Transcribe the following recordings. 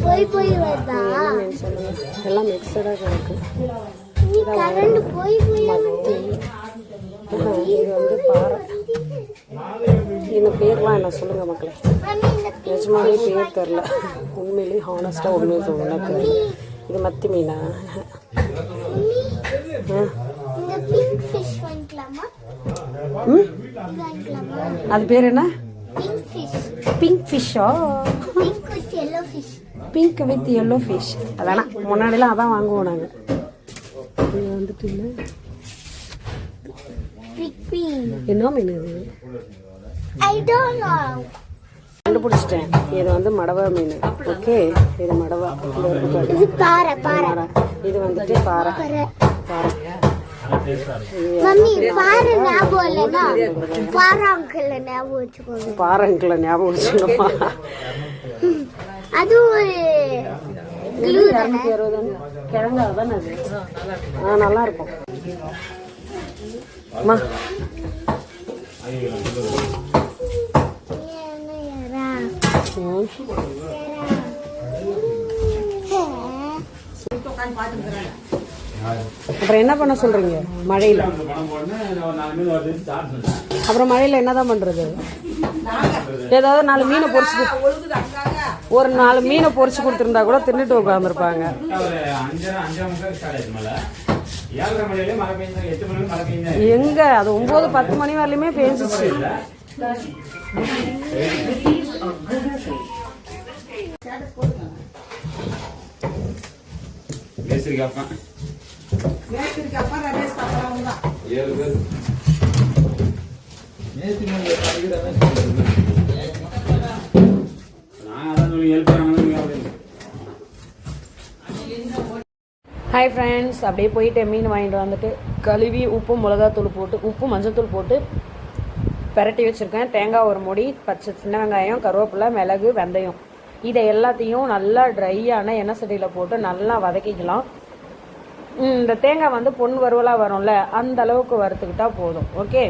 போய் போய் வருதா எல்லாம் மிக்சடாக நீ கரண்ட் போய் இது வந்து பாறை இந்த பேர்லாம் என்ன சொல்லுங்க மக்களே நிஜமாவே பேர் தெரில உண்மையிலேயே ஹானஸ்ட்டாக உண்மையை சொல்லணும் இது மத்தி மீனா அது பேர் என்ன? பிங்க் ஃபிஷ் பிங்க் ஃபிஷ்ஷா பிங்க் வித் எல்லோ ஃபிஷ் அதானா முன்னாடிலாம் அதான் வாங்குவோம் நாங்கள் இது வந்துட்டு பீன் என்ன மீன் இது? கண்டுபிடிச்சிட்டேன். இது வந்து மடவா மீன். ஓகே இது மடவா. இது பாறை. இது வந்துட்டு பாறை. பாறை. மம்மி பாறை ஞாபகம் இல்லைன்னா ஞாபகம் வச்சுக்கோங்க. பாறைங்களை ஞாபகம் வச்சுக்கோமா? அது ஒரு glue தானே? இரநூத்தி அறுபது கிழங்கா தானே அது? ஆ நல்லா இருக்கும் அம்மா. அப்புறம் என்ன பண்ண சொல்றீங்க? மழையில? அப்புறம் மழையில என்னதான் பண்றது? ஏதாவது நாலு மீனை பொரிச்சு ஒரு நாலு மீனை பொரிச்சு கொடுத்துருந்தா கூட தின்னுட்டு உட்காந்துருப்பாங்க எங்க? அது ஒன்பது பத்து மணி வரலையுமே பேஞ்சிச்சு. மேஸ்திரிக்கு அப்பா ஏழு பேர். நான் அதான் சொல்லி ஏழு பேர் அவங்க அப்படின்னு. ஹாய் ஃப்ரெண்ட்ஸ் அப்படியே போயிட்டு மீன் வாங்கிட்டு வந்துட்டு கழுவி உப்பு மிளகாத்தூள் போட்டு உப்பு மஞ்சள்தூள் போட்டு பெரட்டி வச்சுருக்கேன். தேங்காய் ஒரு முடி பச்சை சின்ன வெங்காயம் கருவேப்பிலை மிளகு வெந்தயம். இதை எல்லாத்தையும் நல்லா ட்ரையான எண்ணெய் சட்டியில் போட்டு நல்லா வதக்கிக்கலாம். இந்த தேங்காய் வந்து பொன் வறுவலாக வரும்ல அந்த அளவுக்கு வறுத்துக்கிட்டா போதும். ஓகே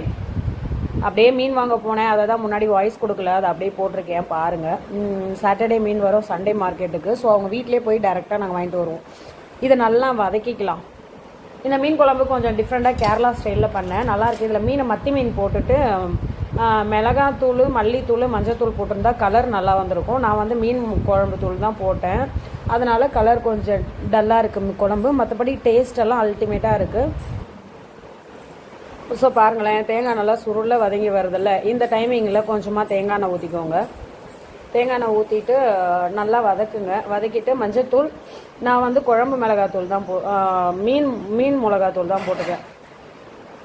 அப்படியே மீன் வாங்க போனேன் அதை தான் முன்னாடி வாய்ஸ் கொடுக்கல அதை அப்படியே போட்டிருக்கேன் பாருங்கள் சாட்டர்டே மீன் வரும் சண்டே மார்க்கெட்டுக்கு ஸோ அவங்க வீட்டிலே போய் டைரெக்டாக நாங்கள் வாங்கிட்டு வருவோம். இதை நல்லா வதக்கிக்கலாம். இந்த மீன் குழம்பு கொஞ்சம் டிஃப்ரெண்ட்டாக கேரளா ஸ்டைலில் பண்ணேன். நல்லாயிருக்கு இதில் மீனை மத்தி மீன் போட்டுட்டு மிளகாத்தூள் மல்லித்தூள் மஞ்சத்தூள் போட்டிருந்தா கலர் நல்லா வந்திருக்கும். நான் வந்து மீன் குழம்பு தூள் தான் போட்டேன். அதனால் கலர் கொஞ்சம் டல்லாக இருக்குது குழம்பு. மற்றபடி டேஸ்டெல்லாம் அல்டிமேட்டாக இருக்குது ஸோ பாருங்களேன் தேங்காய் நல்லா சுருளில் வதங்கி வருதுல்ல. இந்த டைமிங்கில் கொஞ்சமாக தேங்காய் எண்ணெய் ஊற்றிக்கோங்க தேங்காய் எண்ணெய் ஊற்றிட்டு நல்லா வதக்குங்க. வதக்கிட்டு மஞ்சத்தூள் நான் வந்து குழம்பு மிளகாத்தூள் தான் போ மீன் மீன் மிளகாத்தூள் தான் போட்டுக்கேன்.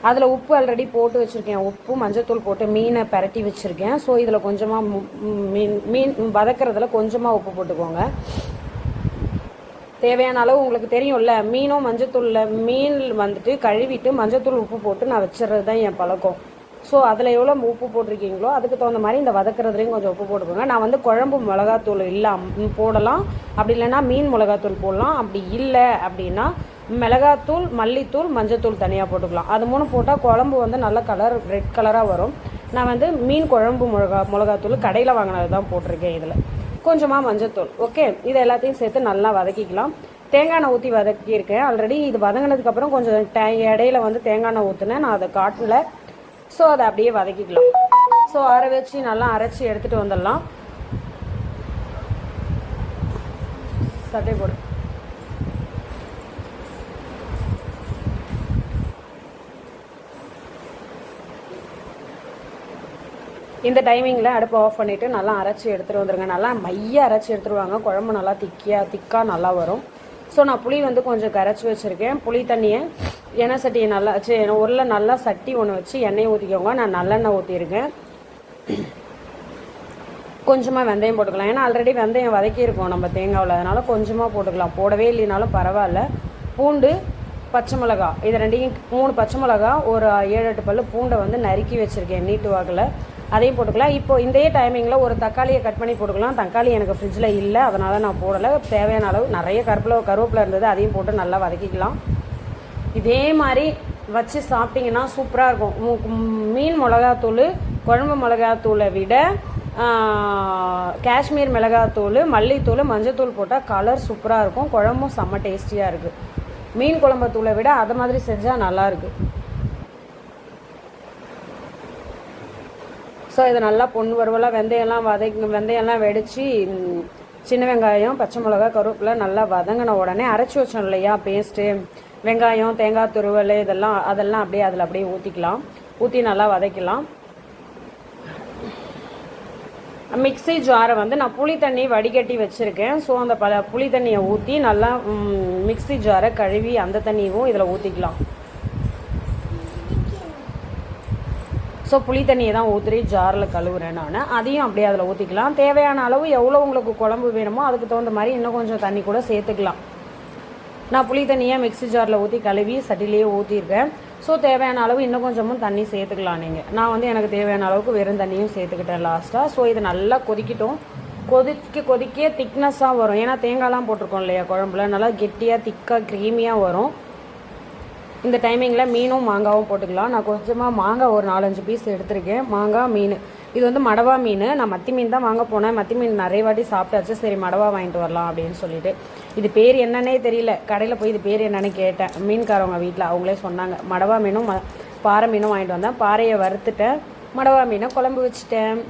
அதில் உப்பு ஆல்ரெடி போட்டு வச்சுருக்கேன். உப்பு மஞ்சத்தூள் போட்டு மீனை பிரட்டி வச்சுருக்கேன். ஸோ இதில் கொஞ்சமாக மீன் மீன் வதக்கிறதுல கொஞ்சமாக உப்பு போட்டுக்கோங்க. தேவையான அளவு உங்களுக்கு தெரியும்ல மீனும் மஞ்சத்தூளில் மீன் வந்துட்டு கழுவிட்டு மஞ்சத்தூள் உப்பு போட்டு நான் வச்சுறது தான் என் பழக்கம். ஸோ அதில் எவ்வளோ உப்பு போட்டிருக்கீங்களோ அதுக்கு தகுந்த மாதிரி இந்த வதக்கிறதுலையும் கொஞ்சம் உப்பு போட்டுக்கோங்க. நான் வந்து குழம்பு மிளகாத்தூள் இல்லாம போடலாம். அப்படி இல்லைன்னா மீன் மிளகாத்தூள் போடலாம். அப்படி இல்லை அப்படின்னா மிளகாத்தூள் மல்லித்தூள் மஞ்சத்தூள் தனியாக போட்டுக்கலாம். அது மூணு போட்டால் குழம்பு வந்து நல்ல கலர் ரெட் கலராக வரும். நான் வந்து மீன் குழம்பு மிளகா மிளகாத்தூள் கடையில் வாங்கினது தான் போட்டிருக்கேன் இதில். கொஞ்சமாக மஞ்சத்தூள் ஓகே இது எல்லாத்தையும் சேர்த்து நல்லா வதக்கிக்கலாம். தேங்காய் எண்ணெய் ஊற்றி வதக்கியிருக்கேன். ஆல்ரெடி இது வதங்கினதுக்கப்புறம் கொஞ்சம் டே இடையில வந்து தேங்காய் எண்ணெய் ஊற்றினேன் நான் அதை காட்டல. ஸோ அதை அப்படியே வதக்கிக்கலாம். ஸோ அரை வச்சு நல்லா அரைச்சி எடுத்துகிட்டு வந்துடலாம். சட்டை போடு. இந்த டைமிங்கில் அடுப்பை ஆஃப் பண்ணிவிட்டு நல்லா அரைச்சி எடுத்துகிட்டு வந்துருங்க. நல்லா மைய அரைச்சி எடுத்துருவாங்க குழம்பு நல்லா திக்கியாக திக்காக நல்லா வரும். ஸோ நான் புளி வந்து கொஞ்சம் கரைச்சி வச்சுருக்கேன். புளி தண்ணியை எண்ணெய் சட்டியை நல்லா சரி உருளை நல்லா சட்டி ஒன்று வச்சு எண்ணெய் ஊற்றிக்கோங்க நான் நல்லெண்ணெய் ஊற்றிருக்கேன் கொஞ்சமாக வெந்தயம் போட்டுக்கலாம். ஏன்னா ஆல்ரெடி வெந்தயம் வதக்கியிருக்கோம் நம்ம தேங்காவில். அதனால் கொஞ்சமாக போட்டுக்கலாம். போடவே இல்லைனாலும் பரவாயில்ல. பூண்டு பச்சை மிளகா. இது ரெண்டையும் மூணு பச்சை மிளகா ஒரு ஏழு எட்டு பல்லு பூண்டை வந்து நறுக்கி வச்சுருக்கேன் நீட்டு வாக்கில். அதையும் போட்டுக்கலாம். இப்போ இதே டைமிங்கில் ஒரு தக்காளியை கட் பண்ணி போட்டுக்கலாம். தக்காளி எனக்கு ஃப்ரிட்ஜில் இல்லை அதனால் நான் போடலை. தேவையான அளவு நிறைய கருப்பில் கருவேப்பிலை இருந்தது அதையும் போட்டு நல்லா வதக்கிக்கலாம். இதே மாதிரி வச்சு சாப்பிட்டிங்கன்னா சூப்பராக இருக்கும். மீன் மிளகாத்தூள் குழம்பு மிளகாத்தூளை விட காஷ்மீர் மிளகாத்தூள் மல்லித்தூள் மஞ்சத்தூள் போட்டால் கலர் சூப்பராக இருக்கும். குழம்பும் செம்ம டேஸ்டியாக இருக்குது மீன் குழம்பு தூளை விட அதை மாதிரி செஞ்சால் நல்லாயிருக்கு ஸோ இதை நல்லா பொண்ணு வறுவலாக வெந்தயம்லாம் வதக்கி வெந்தயம்லாம் வெடித்து சின்ன வெங்காயம் பச்சை மிளகா கருவேப்பிலை நல்லா வதங்கின உடனே அரைச்சி வச்சோம் இல்லையா பேஸ்ட்டு வெங்காயம் தேங்காய் துருவல் இதெல்லாம் அதெல்லாம் அப்படியே அதில் அப்படியே ஊற்றிக்கலாம் ஊற்றி நல்லா வதக்கலாம் மிக்ஸி ஜாரை வந்து நான் புளி தண்ணி வடிகட்டி வச்சுருக்கேன். ஸோ அந்த பல புளி தண்ணியை ஊற்றி நல்லா மிக்சி மிக்ஸி ஜாரை கழுவி அந்த தண்ணியும் இதில் ஊற்றிக்கலாம் ஸோ புளி தண்ணியை தான் ஊற்றி ஜாரில் கழுவுறேன் நான். அதையும் அப்படியே அதில் ஊற்றிக்கலாம் தேவையான அளவு எவ்வளோ உங்களுக்கு குழம்பு வேணுமோ அதுக்கு தகுந்த மாதிரி இன்னும் கொஞ்சம் தண்ணி கூட சேர்த்துக்கலாம். நான் புளி தண்ணியை மிக்ஸி ஜாரில் ஊற்றி கழுவி சட்டிலேயே ஊற்றிருக்கேன் ஸோ தேவையான அளவு இன்னும் கொஞ்சமும் தண்ணி சேர்த்துக்கலாம் நீங்கள் நான் வந்து எனக்கு தேவையான அளவுக்கு வெறும் தண்ணியும் சேர்த்துக்கிட்டேன் லாஸ்ட்டாக ஸோ இது நல்லா கொதிக்கட்டும். கொதிக்க கொதிக்க திக்னஸ்ஸாக வரும். ஏன்னா தேங்காய்லாம் போட்டிருக்கோம் இல்லையா குழம்புல? நல்லா கெட்டியாக திக்காக க்ரீமியாக வரும். இந்த டைமிங்கில் மீனும் மாங்காவும் போட்டுக்கலாம். நான் கொஞ்சமாக மாங்காய் ஒரு நாலஞ்சு பீஸ் எடுத்திருக்கேன். மாங்காய் மீன். இது வந்து மடவா மீன். நான் மத்தி மீன் தான் வாங்க போனேன். மத்தி மீன் நிறைய வாட்டி சாப்பிட்டாச்சு. சரி மடவா வாங்கிட்டு வரலாம் அப்படின்னு சொல்லிட்டு. இது பேர் என்னன்னே தெரியல. கடையில் போய் இது பேர் என்னன்னு கேட்டேன். மீன்காரவங்க வீட்டில் அவங்களே சொன்னாங்க. மடவா மீனும் ம- பாறை மீனும் வாங்கிட்டு வந்தேன். பாறையை வறுத்துட்டேன். மடவா மீனை குழம்பு வச்சுட்டேன்.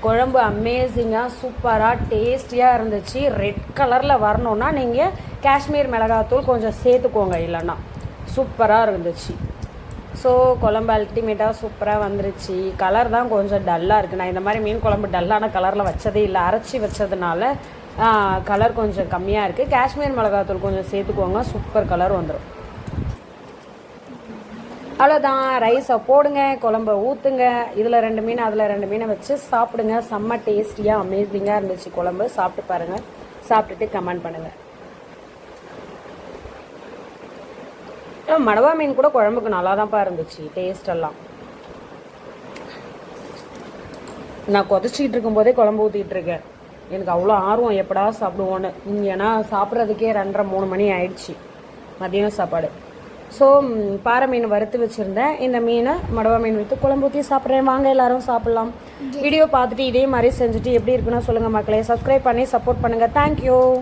குழம்பு அமேசிங்காக சூப்பராக டேஸ்டியாக இருந்துச்சு. ரெட் கலரில் வரணுன்னா நீங்கள் காஷ்மீர் மிளகாத்தூள் கொஞ்சம் சேர்த்துக்கோங்க இல்லைன்னா. சூப்பராக இருந்துச்சு. ஸோ குழம்பு அல்டிமேட்டாக சூப்பராக வந்துருச்சு. கலர் தான் கொஞ்சம் டல்லாக இருக்குது நான் இந்த மாதிரி மீன் குழம்பு டல்லான கலரில் வச்சதே இல்லை. அரைச்சி வச்சதுனால கலர் கொஞ்சம் கம்மியாக இருக்குது காஷ்மீர் மிளகாத்தூள் கொஞ்சம் சேர்த்துக்கோங்க. சூப்பர் கலர் வந்துடும் அவ்வளோதான் ரைஸை போடுங்க. குழம்ப ஊற்றுங்க இதில் ரெண்டு மீன் அதில் ரெண்டு மீனை வச்சு சாப்பிடுங்க. செம்ம டேஸ்டியாக அமேசிங்காக இருந்துச்சு குழம்பு. சாப்பிட்டு பாருங்கள் சாப்பிட்டுட்டு கமெண்ட் பண்ணுங்கள் மடவா மீன் கூட குழம்புக்கு நல்லா தான்ப்பா இருந்துச்சு டேஸ்ட் எல்லாம். நான் கொதிச்சிட்டு இருக்கும்போதே குழம்பு ஊற்றிட்டு இருக்கேன். எனக்கு அவ்வளோ ஆர்வம் எப்படா சாப்பிடுவோன்னு. ஏன்னா சாப்பிட்றதுக்கே ரெண்டரை மூணு மணி ஆயிடுச்சு மதியம் சாப்பாடு. ஸோ பாறை மீன் வறுத்து வச்சுருந்தேன். இந்த மீனை மடவா மீன் வைத்து குழம்பு ஊற்றி சாப்பிட்றேன். வாங்க எல்லாரும் சாப்பிட்லாம். வீடியோ பார்த்துட்டு இதே மாதிரி செஞ்சுட்டு எப்படி இருக்குன்னு சொல்லுங்கள் மக்களே. சப்ஸ்கிரைப் பண்ணி சப்போர்ட் பண்ணுங்கள் தேங்க்யூ